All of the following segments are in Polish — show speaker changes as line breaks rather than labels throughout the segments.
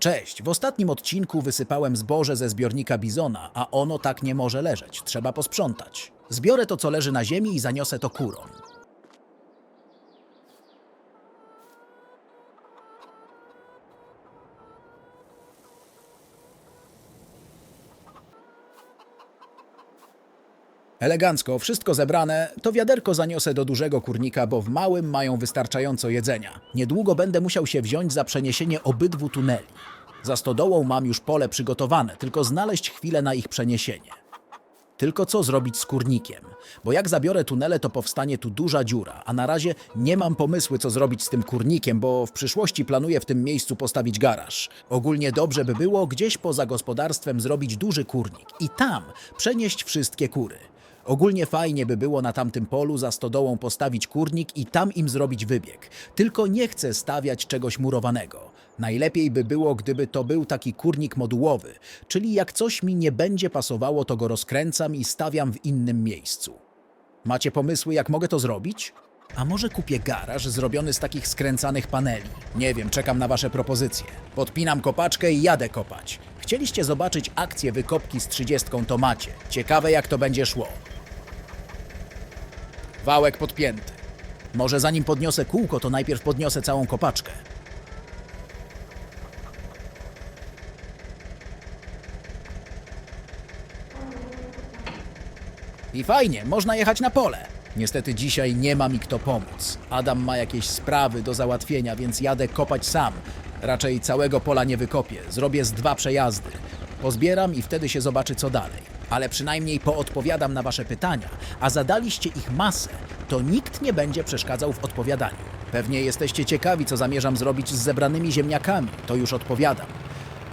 Cześć, w ostatnim odcinku wysypałem zboże ze zbiornika Bizona, a ono tak nie może leżeć, trzeba posprzątać. Zbiorę to, co leży na ziemi i zaniosę to kurom. Elegancko, wszystko zebrane, to wiaderko zaniosę do dużego kurnika, bo w małym mają wystarczająco jedzenia. Niedługo będę musiał się wziąć za przeniesienie obydwu tuneli. Za stodołą mam już pole przygotowane, tylko znaleźć chwilę na ich przeniesienie. Tylko co zrobić z kurnikiem? Bo jak zabiorę tunele, to powstanie tu duża dziura, a na razie nie mam pomysłu, co zrobić z tym kurnikiem, bo w przyszłości planuję w tym miejscu postawić garaż. Ogólnie dobrze by było gdzieś poza gospodarstwem zrobić duży kurnik i tam przenieść wszystkie kury. Ogólnie fajnie by było na tamtym polu za stodołą postawić kurnik i tam im zrobić wybieg. Tylko nie chcę stawiać czegoś murowanego. Najlepiej by było, gdyby to był taki kurnik modułowy, czyli jak coś mi nie będzie pasowało, to go rozkręcam i stawiam w innym miejscu. Macie pomysły, jak mogę to zrobić? A może kupię garaż zrobiony z takich skręcanych paneli? Nie wiem, czekam na wasze propozycje. Podpinam kopaczkę i jadę kopać. Chcieliście zobaczyć akcję wykopki z 30 to macie. Ciekawe jak to będzie szło. Wałek podpięty. Może zanim podniosę kółko, to najpierw podniosę całą kopaczkę. I fajnie, można jechać na pole. Niestety dzisiaj nie ma mi kto pomóc. Adam ma jakieś sprawy do załatwienia, więc jadę kopać sam. Raczej całego pola nie wykopię, zrobię z dwa przejazdy. Pozbieram i wtedy się zobaczy co dalej. Ale przynajmniej poodpowiadam na wasze pytania, a zadaliście ich masę, to nikt nie będzie przeszkadzał w odpowiadaniu. Pewnie jesteście ciekawi, co zamierzam zrobić z zebranymi ziemniakami, to już odpowiadam.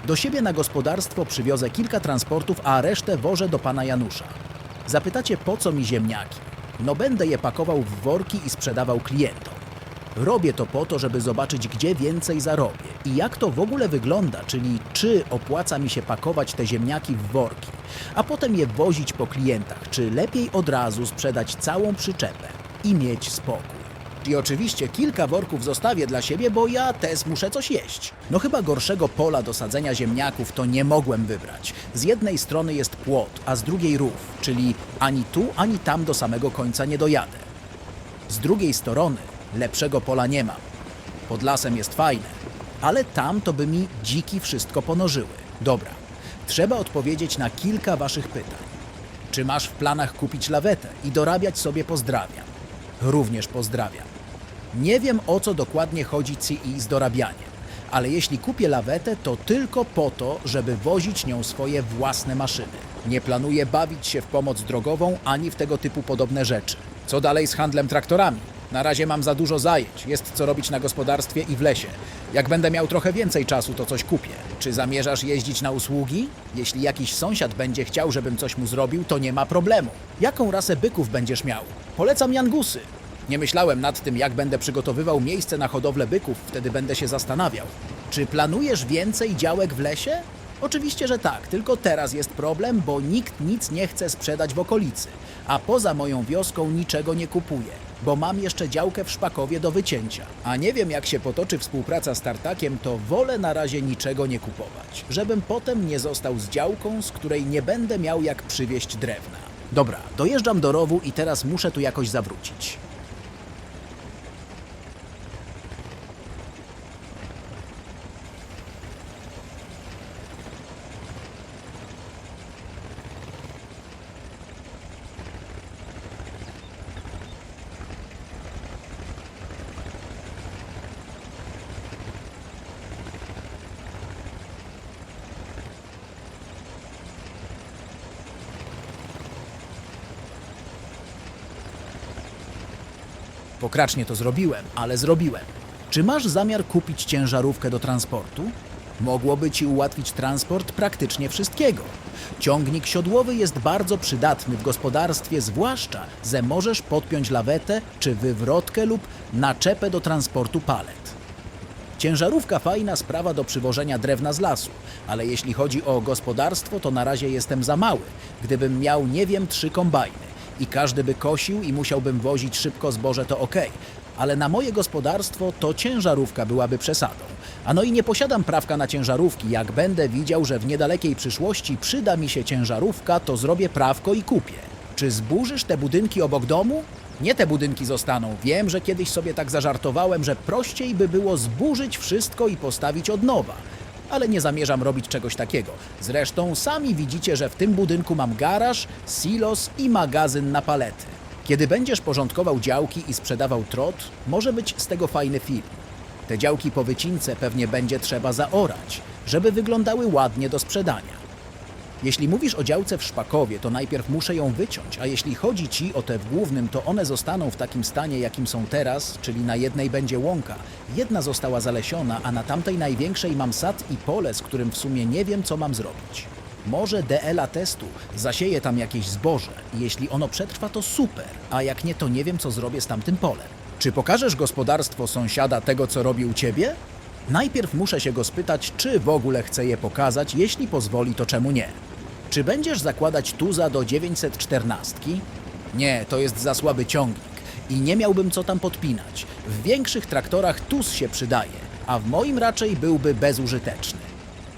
Do siebie na gospodarstwo przywiozę kilka transportów, a resztę wożę do pana Janusza. Zapytacie, po co mi ziemniaki? No będę je pakował w worki i sprzedawał klientom. Robię to po to, żeby zobaczyć, gdzie więcej zarobię i jak to w ogóle wygląda, czyli czy opłaca mi się pakować te ziemniaki w worki, a potem je wozić po klientach, czy lepiej od razu sprzedać całą przyczepę i mieć spokój. I oczywiście kilka worków zostawię dla siebie, bo ja też muszę coś jeść. No chyba gorszego pola do sadzenia ziemniaków to nie mogłem wybrać. Z jednej strony jest płot, a z drugiej rów, czyli ani tu, ani tam do samego końca nie dojadę. Z drugiej strony lepszego pola nie mam. Pod lasem jest fajne, ale tam to by mi dziki wszystko ponożyły. Dobra, trzeba odpowiedzieć na kilka waszych pytań. Czy masz w planach kupić lawetę i dorabiać sobie pozdrawiam? Również pozdrawiam. Nie wiem o co dokładnie chodzi CI z dorabianiem, ale jeśli kupię lawetę, to tylko po to, żeby wozić nią swoje własne maszyny. Nie planuję bawić się w pomoc drogową ani w tego typu podobne rzeczy. Co dalej z handlem traktorami? Na razie mam za dużo zajęć, jest co robić na gospodarstwie i w lesie. Jak będę miał trochę więcej czasu, to coś kupię. Czy zamierzasz jeździć na usługi? Jeśli jakiś sąsiad będzie chciał, żebym coś mu zrobił, to nie ma problemu. Jaką rasę byków będziesz miał? Polecam Jangusy. Nie myślałem nad tym, jak będę przygotowywał miejsce na hodowlę byków, wtedy będę się zastanawiał. Czy planujesz więcej działek w lesie? Oczywiście, że tak, tylko teraz jest problem, bo nikt nic nie chce sprzedać w okolicy, a poza moją wioską niczego nie kupuje, bo mam jeszcze działkę w Szpakowie do wycięcia. A nie wiem, jak się potoczy współpraca z Tartakiem, to wolę na razie niczego nie kupować, żebym potem nie został z działką, z której nie będę miał jak przywieźć drewna. Dobra, dojeżdżam do rowu i teraz muszę tu jakoś zawrócić. Pokracznie to zrobiłem, ale zrobiłem. Czy masz zamiar kupić ciężarówkę do transportu? Mogłoby ci ułatwić transport praktycznie wszystkiego. Ciągnik siodłowy jest bardzo przydatny w gospodarstwie, zwłaszcza, że możesz podpiąć lawetę czy wywrotkę lub naczepę do transportu palet. Ciężarówka fajna sprawa do przywożenia drewna z lasu, ale jeśli chodzi o gospodarstwo, to na razie jestem za mały. Gdybym miał, nie wiem, trzy kombajny i każdy by kosił i musiałbym wozić szybko zboże, to ok. ale na moje gospodarstwo to ciężarówka byłaby przesadą. A no i nie posiadam prawka na ciężarówki. Jak będę widział, że w niedalekiej przyszłości przyda mi się ciężarówka, to zrobię prawko i kupię. Czy zburzysz te budynki obok domu? Nie te budynki zostaną. Wiem, że kiedyś sobie tak zażartowałem, że prościej by było zburzyć wszystko i postawić od nowa. Ale nie zamierzam robić czegoś takiego. Zresztą sami widzicie, że w tym budynku mam garaż, silos i magazyn na palety. Kiedy będziesz porządkował działki i sprzedawał trot, może być z tego fajny film. Te działki po wycince pewnie będzie trzeba zaorać, żeby wyglądały ładnie do sprzedania. Jeśli mówisz o działce w Szpakowie, to najpierw muszę ją wyciąć, a jeśli chodzi ci o te w głównym, to one zostaną w takim stanie, jakim są teraz, czyli na jednej będzie łąka. Jedna została zalesiona, a na tamtej największej mam sad i pole, z którym w sumie nie wiem, co mam zrobić. Może DLA testu zasieję tam jakieś zboże jeśli ono przetrwa, to super, a jak nie, to nie wiem, co zrobię z tamtym polem. Czy pokażesz gospodarstwo sąsiada tego, co robi u ciebie? Najpierw muszę się go spytać, czy w ogóle chce je pokazać, jeśli pozwoli, to czemu nie. Czy będziesz zakładać tuza do 914? Nie, to jest za słaby ciągnik i nie miałbym co tam podpinać. W większych traktorach tuz się przydaje, a w moim raczej byłby bezużyteczny.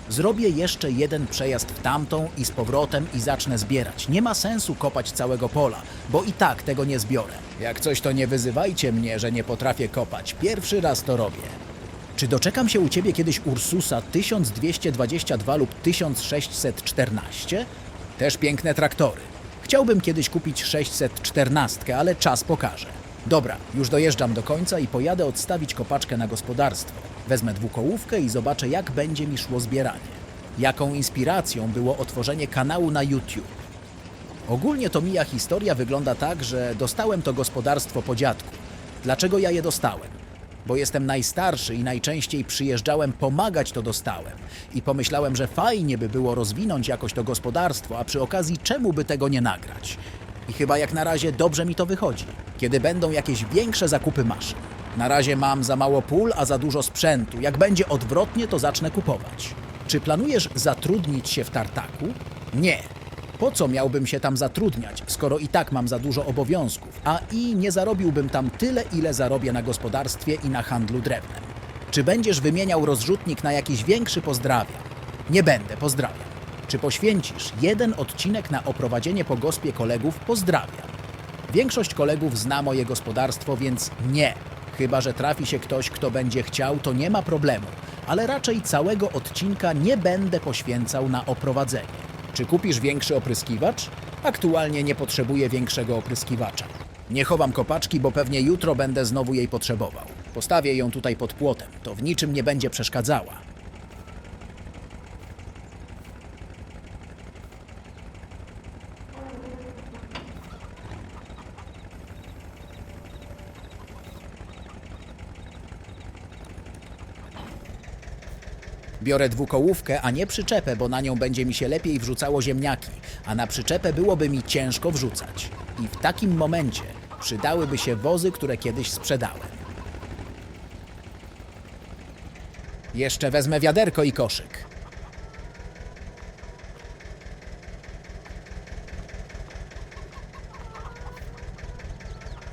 Zrobię jeszcze jeden przejazd w tamtą i z powrotem i zacznę zbierać. Nie ma sensu kopać całego pola, bo i tak tego nie zbiorę. Jak coś to nie wyzywajcie mnie, że nie potrafię kopać. Pierwszy raz to robię. Czy doczekam się u Ciebie kiedyś Ursusa 1222 lub 1614? Też piękne traktory. Chciałbym kiedyś kupić 614, ale czas pokaże. Dobra, już dojeżdżam do końca i pojadę odstawić kopaczkę na gospodarstwo. Wezmę dwukołówkę i zobaczę, jak będzie mi szło zbieranie. Jaką inspiracją było otworzenie kanału na YouTube. Ogólnie to mija historia wygląda tak, że dostałem to gospodarstwo po dziadku. Dlaczego ja je dostałem? Bo jestem najstarszy i najczęściej przyjeżdżałem pomagać to dostałem. I pomyślałem, że fajnie by było rozwinąć jakoś to gospodarstwo, a przy okazji czemu by tego nie nagrać? I chyba jak na razie dobrze mi to wychodzi. Kiedy będą jakieś większe zakupy maszyn. Na razie mam za mało pól, a za dużo sprzętu. Jak będzie odwrotnie, to zacznę kupować. Czy planujesz zatrudnić się w tartaku? Nie. Po co miałbym się tam zatrudniać, skoro i tak mam za dużo obowiązków, a i nie zarobiłbym tam tyle, ile zarobię na gospodarstwie i na handlu drewnem? Czy będziesz wymieniał rozrzutnik na jakiś większy pozdrawiam? Nie będę, pozdrawiam. Czy poświęcisz jeden odcinek na oprowadzenie po gospie kolegów? Pozdrawiam. Większość kolegów zna moje gospodarstwo, więc nie. Chyba, że trafi się ktoś, kto będzie chciał, to nie ma problemu, ale raczej całego odcinka nie będę poświęcał na oprowadzenie. Czy kupisz większy opryskiwacz? Aktualnie nie potrzebuję większego opryskiwacza. Nie chowam kopaczki, bo pewnie jutro będę znowu jej potrzebował. Postawię ją tutaj pod płotem, to w niczym nie będzie przeszkadzała. Biorę dwukołówkę, a nie przyczepę, bo na nią będzie mi się lepiej wrzucało ziemniaki, a na przyczepę byłoby mi ciężko wrzucać. I w takim momencie przydałyby się wozy, które kiedyś sprzedałem. Jeszcze wezmę wiaderko i koszyk.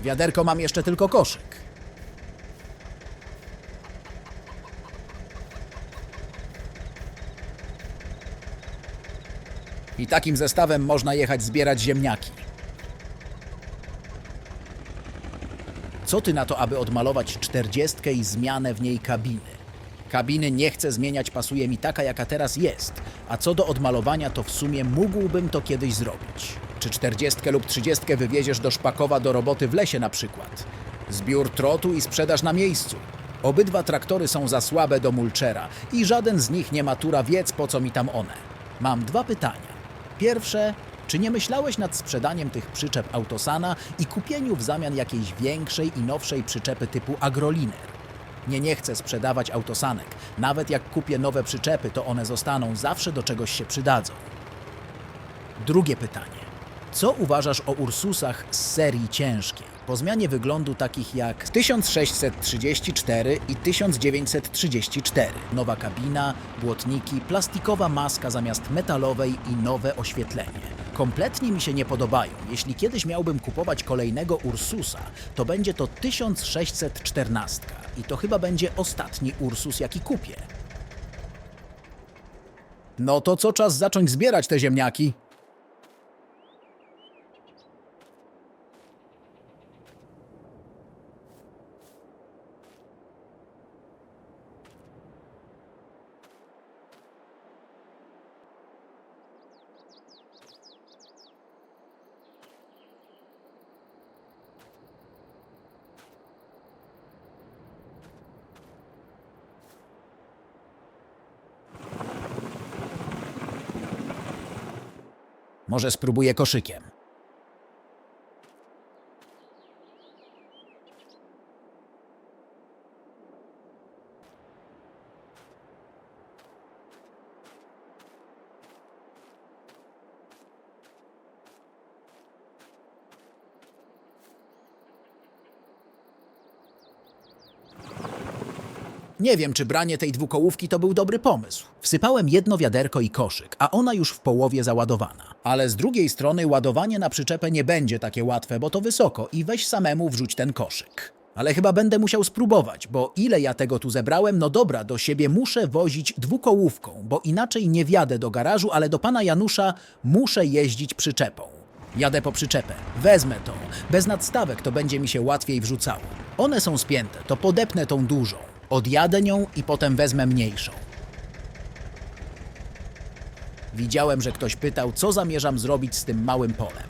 Wiaderko mam jeszcze tylko koszyk. I takim zestawem można jechać zbierać ziemniaki. Co ty na to, aby odmalować czterdziestkę i zmianę w niej kabiny? Kabiny nie chcę zmieniać, pasuje mi taka, jaka teraz jest. A co do odmalowania, to w sumie mógłbym to kiedyś zrobić. Czy czterdziestkę lub trzydziestkę wywieziesz do Szpakowa do roboty w lesie na przykład? Zbiór trotu i sprzedaż na miejscu. Obydwa traktory są za słabe do mulczera i żaden z nich nie ma tura wiedz po co mi tam one. Mam dwa pytania. Pierwsze, czy nie myślałeś nad sprzedaniem tych przyczep Autosana i kupieniu w zamian jakiejś większej i nowszej przyczepy typu Agroliner? Nie, nie chcę sprzedawać autosanek. Nawet jak kupię nowe przyczepy, to one zostaną, zawsze do czegoś się przydadzą. Drugie pytanie. Co uważasz o Ursusach z serii ciężkiej? Po zmianie wyglądu takich jak 1634 i 1934. Nowa kabina, błotniki, plastikowa maska zamiast metalowej i nowe oświetlenie. kompletnie mi się nie podobają. Jeśli kiedyś miałbym kupować kolejnego Ursusa, to będzie to 1614 i to chyba będzie ostatni Ursus, jaki kupię. No to co czas zacząć zbierać te ziemniaki? Może spróbuję koszykiem. Nie wiem, czy branie tej dwukołówki to był dobry pomysł. Wsypałem jedno wiaderko i koszyk, a ona już w połowie załadowana. Ale z drugiej strony ładowanie na przyczepę nie będzie takie łatwe, bo to wysoko i weź samemu wrzuć ten koszyk. Ale chyba będę musiał spróbować, bo ile ja tego tu zebrałem, no dobra, do siebie muszę wozić dwukołówką, bo inaczej nie wjadę do garażu, ale do pana Janusza muszę jeździć przyczepą. Jadę po przyczepę, wezmę to. Bez nadstawek to będzie mi się łatwiej wrzucało. One są spięte, to podepnę tą dużą. Odjadę nią i potem wezmę mniejszą. Widziałem, że ktoś pytał, co zamierzam zrobić z tym małym polem.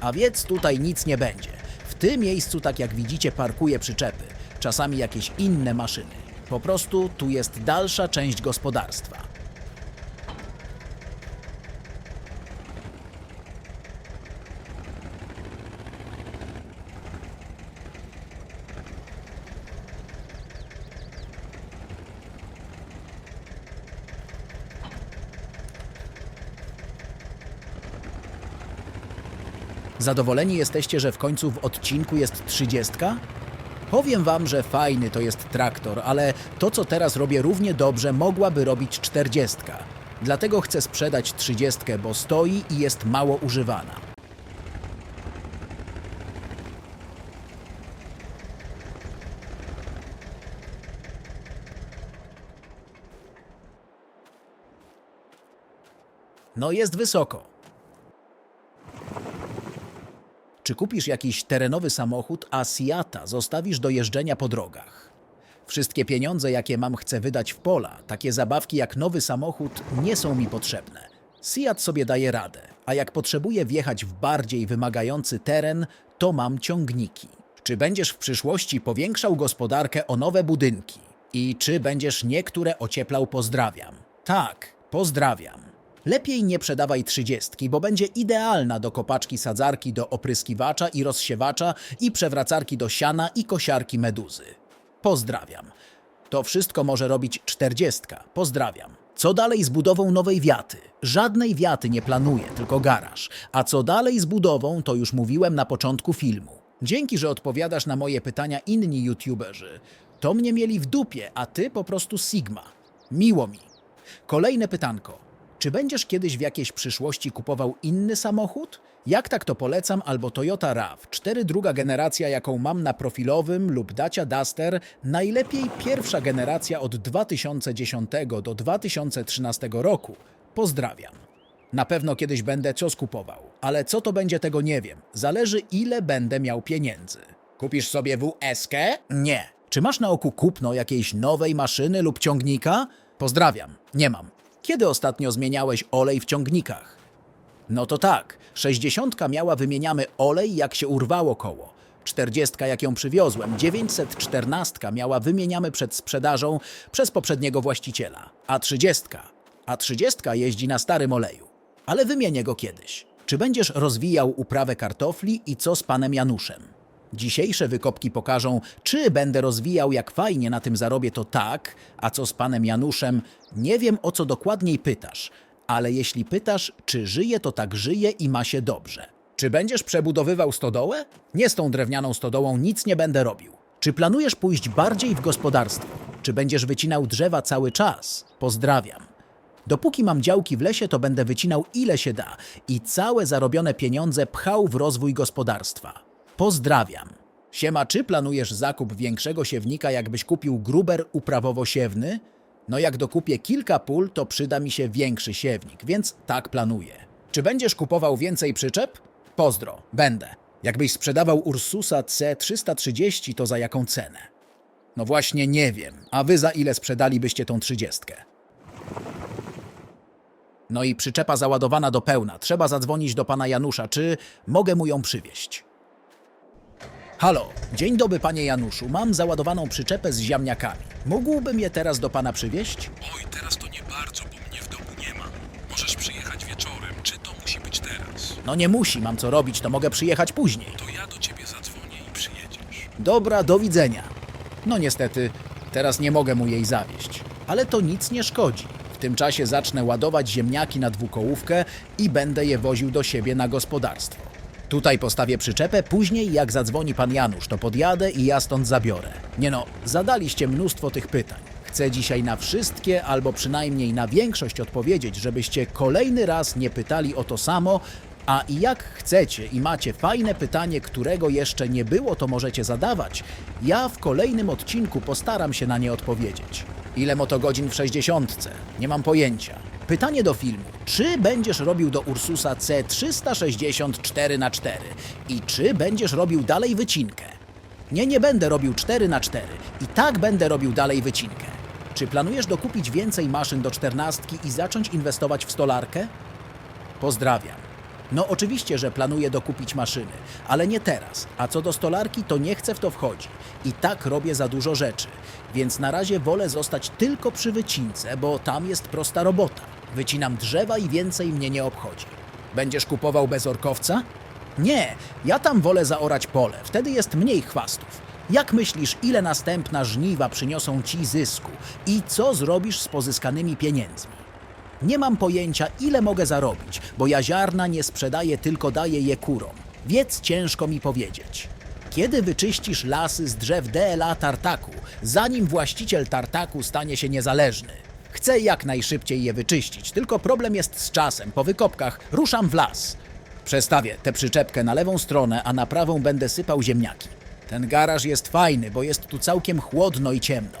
A więc tutaj nic nie będzie. W tym miejscu, tak jak widzicie, parkuję przyczepy, czasami jakieś inne maszyny. Po prostu tu jest dalsza część gospodarstwa. Zadowoleni jesteście, że w końcu w odcinku jest trzydziestka? Powiem wam, że fajny to jest traktor, ale to co teraz robię równie dobrze mogłaby robić czterdziestka. Dlatego chcę sprzedać trzydziestkę, bo stoi i jest mało używana. No jest wysoko. Czy kupisz jakiś terenowy samochód, a Seata zostawisz do jeżdżenia po drogach? Wszystkie pieniądze, jakie mam, chcę wydać w pola. Takie zabawki jak nowy samochód nie są mi potrzebne. Seat sobie daje radę, a jak potrzebuję wjechać w bardziej wymagający teren, to mam ciągniki. Czy będziesz w przyszłości powiększał gospodarkę o nowe budynki? I czy będziesz niektóre ocieplał? Pozdrawiam. Tak, pozdrawiam. Lepiej nie przedawaj trzydziestki, bo będzie idealna do kopaczki sadzarki do opryskiwacza i rozsiewacza i przewracarki do siana i kosiarki meduzy. Pozdrawiam. To wszystko może robić czterdziestka. Pozdrawiam. Co dalej z budową nowej wiaty? Żadnej wiaty nie planuję, tylko garaż. A co dalej z budową, to już mówiłem na początku filmu. Dzięki, że odpowiadasz na moje pytania inni youtuberzy. To mnie mieli w dupie, a ty po prostu Sigma. Miło mi. Kolejne pytanko. Czy będziesz kiedyś w jakiejś przyszłości kupował inny samochód? Jak tak to polecam albo Toyota RAV4 druga generacja, jaką mam na profilowym lub Dacia Duster, najlepiej pierwsza generacja od 2010 do 2013 roku. Pozdrawiam. Na pewno kiedyś będę co skupował, ale co to będzie tego nie wiem. Zależy ile będę miał pieniędzy. Kupisz sobie WS-kę? Nie. Czy masz na oku kupno jakiejś nowej maszyny lub ciągnika? Pozdrawiam. Nie mam. Kiedy ostatnio zmieniałeś olej w ciągnikach? No to tak, 60 miała wymieniamy olej jak się urwało koło. 40 jak ją przywiozłem, 914 miała wymieniamy przed sprzedażą przez poprzedniego właściciela. A 30, a 30 jeździ na starym oleju. Ale wymienię go kiedyś. Czy będziesz rozwijał uprawę kartofli i co z panem Januszem? Dzisiejsze wykopki pokażą, czy będę rozwijał, jak fajnie na tym zarobię, to tak, a co z panem Januszem, nie wiem o co dokładniej pytasz, ale jeśli pytasz, czy żyje, to tak żyje i ma się dobrze. Czy będziesz przebudowywał stodołę? Nie z tą drewnianą stodołą nic nie będę robił. Czy planujesz pójść bardziej w gospodarstwo? Czy będziesz wycinał drzewa cały czas? Pozdrawiam. Dopóki mam działki w lesie, to będę wycinał ile się da i całe zarobione pieniądze pchał w rozwój gospodarstwa. Pozdrawiam. Siema, czy planujesz zakup większego siewnika, jakbyś kupił gruber uprawowo-siewny? No jak dokupię kilka pól, to przyda mi się większy siewnik, więc tak planuję. Czy będziesz kupował więcej przyczep? Pozdro, będę. Jakbyś sprzedawał Ursusa C330, to za jaką cenę? No właśnie nie wiem. A wy za ile sprzedalibyście tą trzydziestkę? No i przyczepa załadowana do pełna. Trzeba zadzwonić do pana Janusza. Czy mogę mu ją przywieźć? Halo, dzień dobry panie Januszu. Mam załadowaną przyczepę z ziemniakami. Mógłbym je teraz do pana przywieźć?
Oj, teraz to nie bardzo, bo mnie w domu nie ma. Możesz przyjechać wieczorem, czy to musi być teraz?
No nie musi, mam co robić, to mogę przyjechać później.
To ja do ciebie zadzwonię i przyjedziesz.
Dobra, do widzenia. No niestety, teraz nie mogę mu jej zawieść. Ale to nic nie szkodzi. W tym czasie zacznę ładować ziemniaki na dwukołówkę i będę je woził do siebie na gospodarstwo. Tutaj postawię przyczepę, później jak zadzwoni pan Janusz, to podjadę i ja stąd zabiorę. Nie no, zadaliście mnóstwo tych pytań. Chcę dzisiaj na wszystkie, albo przynajmniej na większość odpowiedzieć, żebyście kolejny raz nie pytali o to samo, a i jak chcecie i macie fajne pytanie, którego jeszcze nie było, to możecie zadawać. Ja w kolejnym odcinku postaram się na nie odpowiedzieć. Ile motogodzin w 60? Nie mam pojęcia. Pytanie do filmu. Czy będziesz robił do Ursusa C364 na 4 i czy będziesz robił dalej wycinkę? Nie, nie będę robił 4 na 4 i tak będę robił dalej wycinkę. Czy planujesz dokupić więcej maszyn do czternastki i zacząć inwestować w stolarkę? Pozdrawiam. No oczywiście, że planuję dokupić maszyny, ale nie teraz. A co do stolarki, to nie chcę w to wchodzić. I tak robię za dużo rzeczy. Więc na razie wolę zostać tylko przy wycince, bo tam jest prosta robota. Wycinam drzewa i więcej mnie nie obchodzi. Będziesz kupował bez orkowca? Nie, ja tam wolę zaorać pole, wtedy jest mniej chwastów. Jak myślisz, ile następna żniwa przyniosą ci zysku i co zrobisz z pozyskanymi pieniędzmi? Nie mam pojęcia, ile mogę zarobić, bo ja ziarna nie sprzedaję, tylko daję je kurom. Więc ciężko mi powiedzieć. Kiedy wyczyścisz lasy z drzew DLA Tartaku, zanim właściciel Tartaku stanie się niezależny? Chcę jak najszybciej je wyczyścić, tylko problem jest z czasem. Po wykopkach ruszam w las. Przestawię tę przyczepkę na lewą stronę, a na prawą będę sypał ziemniaki. Ten garaż jest fajny, bo jest tu całkiem chłodno i ciemno.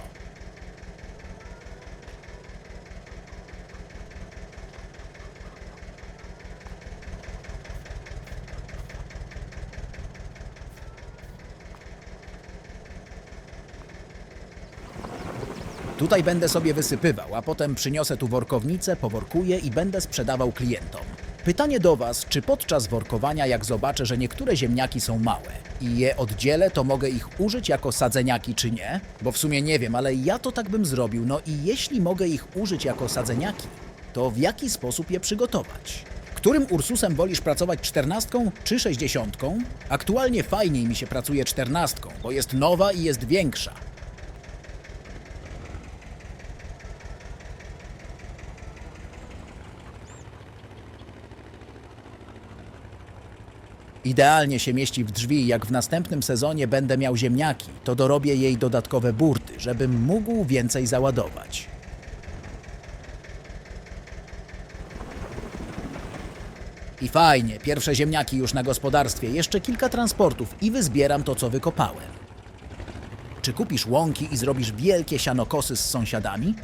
Tutaj będę sobie wysypywał, a potem przyniosę tu workownicę, poworkuję i będę sprzedawał klientom. Pytanie do Was, czy podczas workowania, jak zobaczę, że niektóre ziemniaki są małe i je oddzielę, to mogę ich użyć jako sadzeniaki, czy nie? Bo w sumie nie wiem, ale ja to tak bym zrobił. No i jeśli mogę ich użyć jako sadzeniaki, to w jaki sposób je przygotować? Którym Ursusem wolisz pracować czternastką czy sześćdziesiątką? Aktualnie fajniej mi się pracuje czternastką, bo jest nowa i jest większa. Idealnie się mieści w drzwi, jak w następnym sezonie będę miał ziemniaki, to dorobię jej dodatkowe burty, żebym mógł więcej załadować. I fajnie, pierwsze ziemniaki już na gospodarstwie, jeszcze kilka transportów i wyzbieram to, co wykopałem. Czy kupisz łąki i zrobisz wielkie sianokosy z sąsiadami?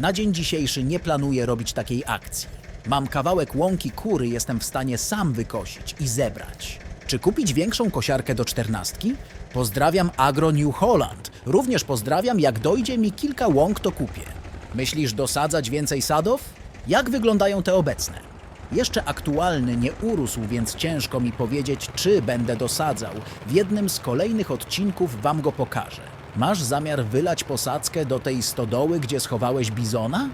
Na dzień dzisiejszy nie planuję robić takiej akcji. Mam kawałek łąki kury, jestem w stanie sam wykosić i zebrać. Czy kupić większą kosiarkę do czternastki? Pozdrawiam Agro New Holland. Również pozdrawiam, jak dojdzie mi kilka łąk, to kupię. Myślisz dosadzać więcej sadów? Jak wyglądają te obecne? Jeszcze aktualny nie urósł, więc ciężko mi powiedzieć, czy będę dosadzał. W jednym z kolejnych odcinków wam go pokażę. Masz zamiar wylać posadzkę do tej stodoły, gdzie schowałeś bizona?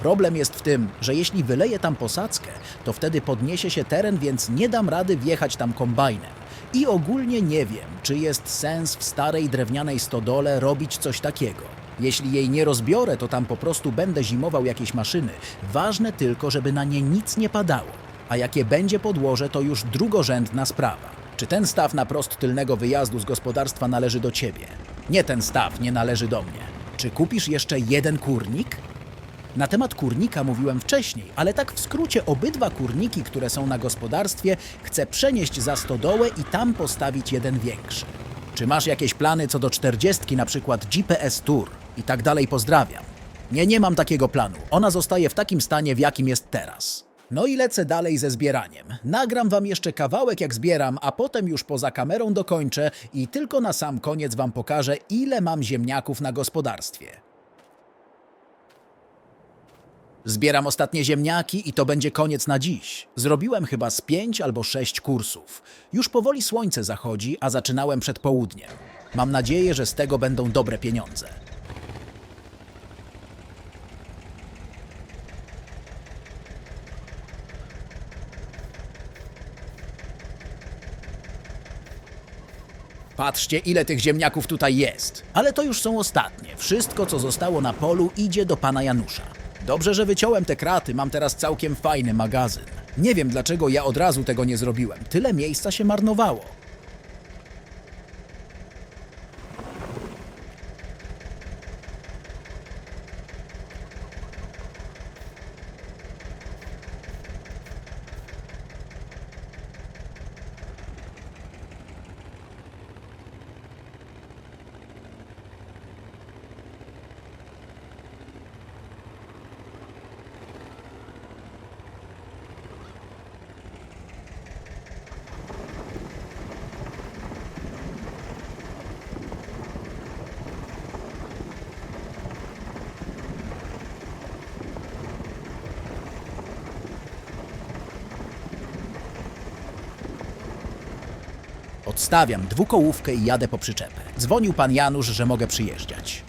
Problem jest w tym, że jeśli wyleję tam posadzkę, to wtedy podniesie się teren, więc nie dam rady wjechać tam kombajnem. I ogólnie nie wiem, czy jest sens w starej drewnianej stodole robić coś takiego. Jeśli jej nie rozbiorę, to tam po prostu będę zimował jakieś maszyny. Ważne tylko, żeby na nie nic nie padało. A jakie będzie podłoże, to już drugorzędna sprawa. Czy ten staw na prost tylnego wyjazdu z gospodarstwa należy do ciebie? Nie ten staw nie należy do mnie. Czy kupisz jeszcze jeden kurnik? Na temat kurnika mówiłem wcześniej, ale tak w skrócie obydwa kurniki, które są na gospodarstwie, chcę przenieść za stodołę i tam postawić jeden większy. Czy masz jakieś plany co do czterdziestki, na przykład GPS Tour i tak dalej pozdrawiam? Nie, nie mam takiego planu. Ona zostaje w takim stanie, w jakim jest teraz. No i lecę dalej ze zbieraniem. Nagram wam jeszcze kawałek jak zbieram, a potem już poza kamerą dokończę i tylko na sam koniec wam pokażę, ile mam ziemniaków na gospodarstwie. Zbieram ostatnie ziemniaki i to będzie koniec na dziś. Zrobiłem chyba z pięć albo sześć kursów. Już powoli słońce zachodzi, a zaczynałem przed południem. Mam nadzieję, że z tego będą dobre pieniądze. Patrzcie, ile tych ziemniaków tutaj jest. Ale to już są ostatnie. Wszystko, co zostało na polu, idzie do pana Janusza. Dobrze, że wyciąłem te kraty, mam teraz całkiem fajny magazyn. Nie wiem, dlaczego ja od razu tego nie zrobiłem. Tyle miejsca się marnowało. Odstawiam dwukołówkę i jadę po przyczepę. Dzwonił pan Janusz, że mogę przyjeżdżać.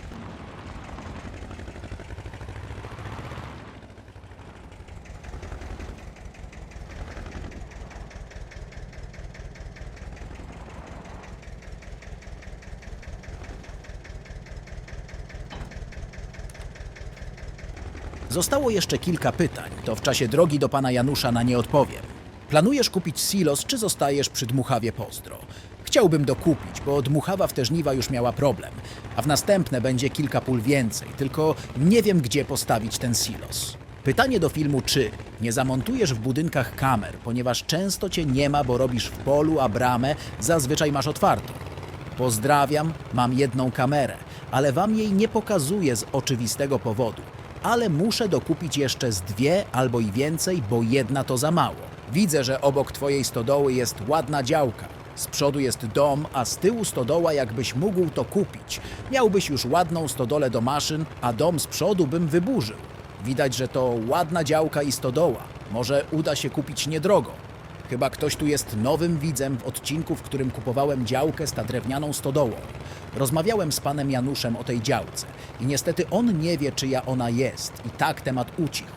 Zostało jeszcze kilka pytań, to w czasie drogi do pana Janusza na nie odpowiem. Planujesz kupić silos, czy zostajesz przy Dmuchawie Pozdro? Chciałbym dokupić, bo Dmuchawa w te żniwa już miała problem, a w następne będzie kilka pól więcej, tylko nie wiem gdzie postawić ten silos. Pytanie do filmu czy nie zamontujesz w budynkach kamer, ponieważ często cię nie ma, bo robisz w polu, a bramę zazwyczaj masz otwartą. Pozdrawiam, mam jedną kamerę, ale wam jej nie pokazuję z oczywistego powodu. Ale muszę dokupić jeszcze z dwie albo i więcej, bo jedna to za mało. Widzę, że obok twojej stodoły jest ładna działka. Z przodu jest dom, a z tyłu stodoła, jakbyś mógł to kupić. Miałbyś już ładną stodolę do maszyn, a dom z przodu bym wyburzył. Widać, że to ładna działka i stodoła. Może uda się kupić niedrogo. Chyba ktoś tu jest nowym widzem w odcinku, w którym kupowałem działkę z ta drewnianą stodołą. Rozmawiałem z panem Januszem o tej działce i niestety on nie wie, czyja ona jest i tak temat ucichł.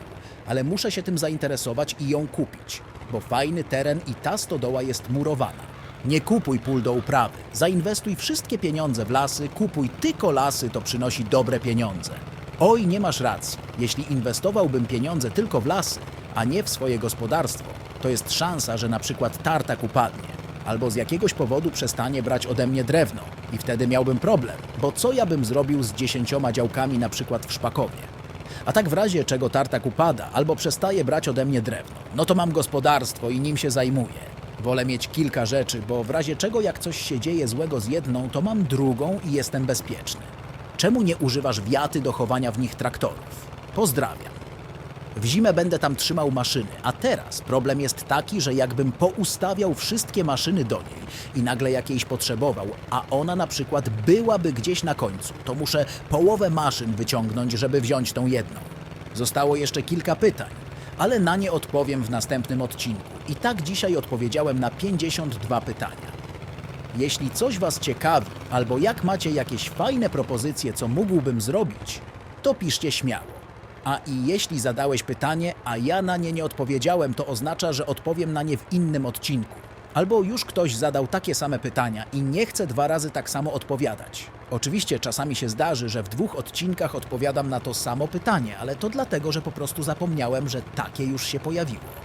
Ale muszę się tym zainteresować i ją kupić, bo fajny teren i ta stodoła jest murowana. Nie kupuj pól do uprawy, zainwestuj wszystkie pieniądze w lasy, kupuj tylko lasy, to przynosi dobre pieniądze. Oj, nie masz racji. Jeśli inwestowałbym pieniądze tylko w lasy, a nie w swoje gospodarstwo, to jest szansa, że na przykład tartak upadnie, albo z jakiegoś powodu przestanie brać ode mnie drewno i wtedy miałbym problem, bo co ja bym zrobił z dziesięcioma działkami na przykład w Szpakowie? A tak w razie czego tartak upada albo przestaje brać ode mnie drewno, no to mam gospodarstwo i nim się zajmuję. Wolę mieć kilka rzeczy, bo w razie czego jak coś się dzieje złego z jedną, to mam drugą i jestem bezpieczny. Czemu nie używasz wiaty do chowania w nich traktorów? Pozdrawiam. W zimę będę tam trzymał maszyny, a teraz problem jest taki, że jakbym poustawiał wszystkie maszyny do niej i nagle jakiejś potrzebował, a ona na przykład byłaby gdzieś na końcu, to muszę połowę maszyn wyciągnąć, żeby wziąć tą jedną. Zostało jeszcze kilka pytań, ale na nie odpowiem w następnym odcinku. I tak dzisiaj odpowiedziałem na 52 pytania. Jeśli coś Was ciekawi, albo jak macie jakieś fajne propozycje, co mógłbym zrobić, to piszcie śmiało. A i jeśli zadałeś pytanie, a ja na nie nie odpowiedziałem, to oznacza, że odpowiem na nie w innym odcinku. Albo już ktoś zadał takie same pytania i nie chce dwa razy tak samo odpowiadać. Oczywiście czasami się zdarzy, że w dwóch odcinkach odpowiadam na to samo pytanie, ale to dlatego, że po prostu zapomniałem, że takie już się pojawiło.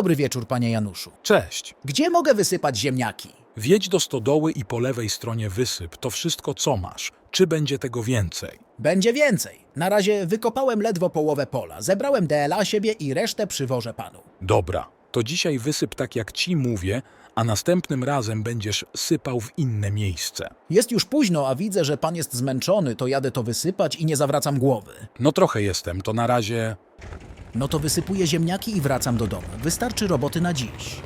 Dobry wieczór, panie Januszu.
Cześć.
Gdzie mogę wysypać ziemniaki?
Wjedź do stodoły i po lewej stronie wysyp to wszystko, co masz. Czy będzie tego więcej?
Będzie więcej. Na razie wykopałem ledwo połowę pola, zebrałem DLA siebie i resztę przywożę panu.
Dobra, to dzisiaj wysyp tak jak ci mówię, a następnym razem będziesz sypał w inne miejsce.
Jest już późno, a widzę, że pan jest zmęczony, to jadę to wysypać i nie zawracam głowy.
No trochę jestem, to na razie
No to wysypuję ziemniaki i wracam do domu. Wystarczy roboty na dziś.